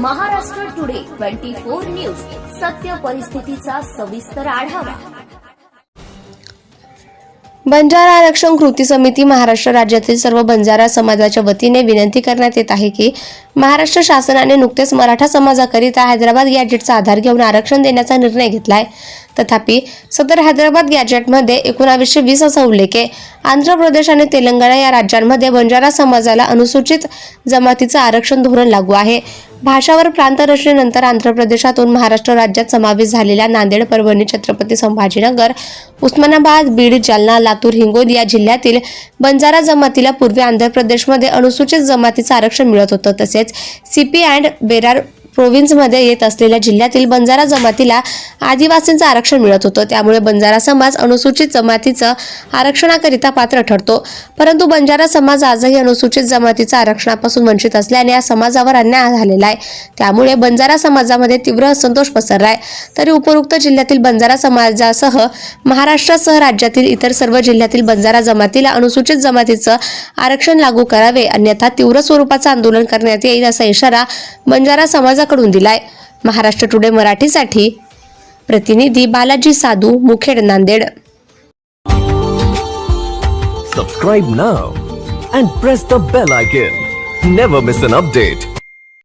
Maharashtra today twenty four news. सत्य परिस्थितीचा सविस्तर आढावा. बंजारा आरक्षण कृती समिती महाराष्ट्र राज्यातील सर्व बंजारा समाजाच्या वतीने विनंती करण्यात येत आहे की महाराष्ट्र शासनाने नुकतेच मराठा समाजाकरिता हैदराबाद गॅजेटचा आधार घेऊन आरक्षण देण्याचा निर्णय घेतलाय. तथापि सदर हैदराबाद गॅजेटमध्ये एकोणावीसशे वीस असा उल्लेख आहे. आंध्र प्रदेश आणि तेलंगणा या राज्यांमध्ये बंजारा समाजाला अनुसूचित जमातीचं आरक्षण धोरण लागू आहे. भाषावर प्रांत रचनेनंतर आंध्र प्रदेशातून महाराष्ट्र राज्यात समावेश झालेल्या नांदेड परभणी छत्रपती संभाजीनगर उस्मानाबाद बीड जालना लातूर हिंगोली या जिल्ह्यातील बंजारा जमातीला पूर्वी आंध्र प्रदेशमध्ये अनुसूचित जमातीचं आरक्षण मिळत होतं. तसेच CP and Bearer प्रोव्हिन्समध्ये येत असलेल्या जिल्ह्यातील बंजारा जमातीला आदिवासींचं आरक्षण मिळत होतं. त्यामुळे बंजारा समाज अनुसूचित जमातीचं आरक्षणाकरिता पात्र ठरतो. परंतु बंजारा समाज आजही अनुसूचित जमातीचं आरक्षणापासून वंचित असल्याने या समाजावर अन्याय झालेला आहे. त्यामुळे बंजारा समाजामध्ये तीव्र असंतोष पसरला आहे तरी उपरोक्त जिल्ह्यातील बंजारा समाजासह महाराष्ट्रासह राज्यातील इतर सर्व जिल्ह्यातील बंजारा जमातीला अनुसूचित जमातीचं आरक्षण लागू करावे. अन्यथा तीव्र स्वरूपाचं आंदोलन करण्यात येईल असा इशारा बंजारा समाज समाजाकडून दिलाय. महाराष्ट्र टुडे मराठीसाठी प्रतिनिधी बालाजी साधू मुखेड नांदेड. सबस्क्राईब ना and press the bell icon never miss an update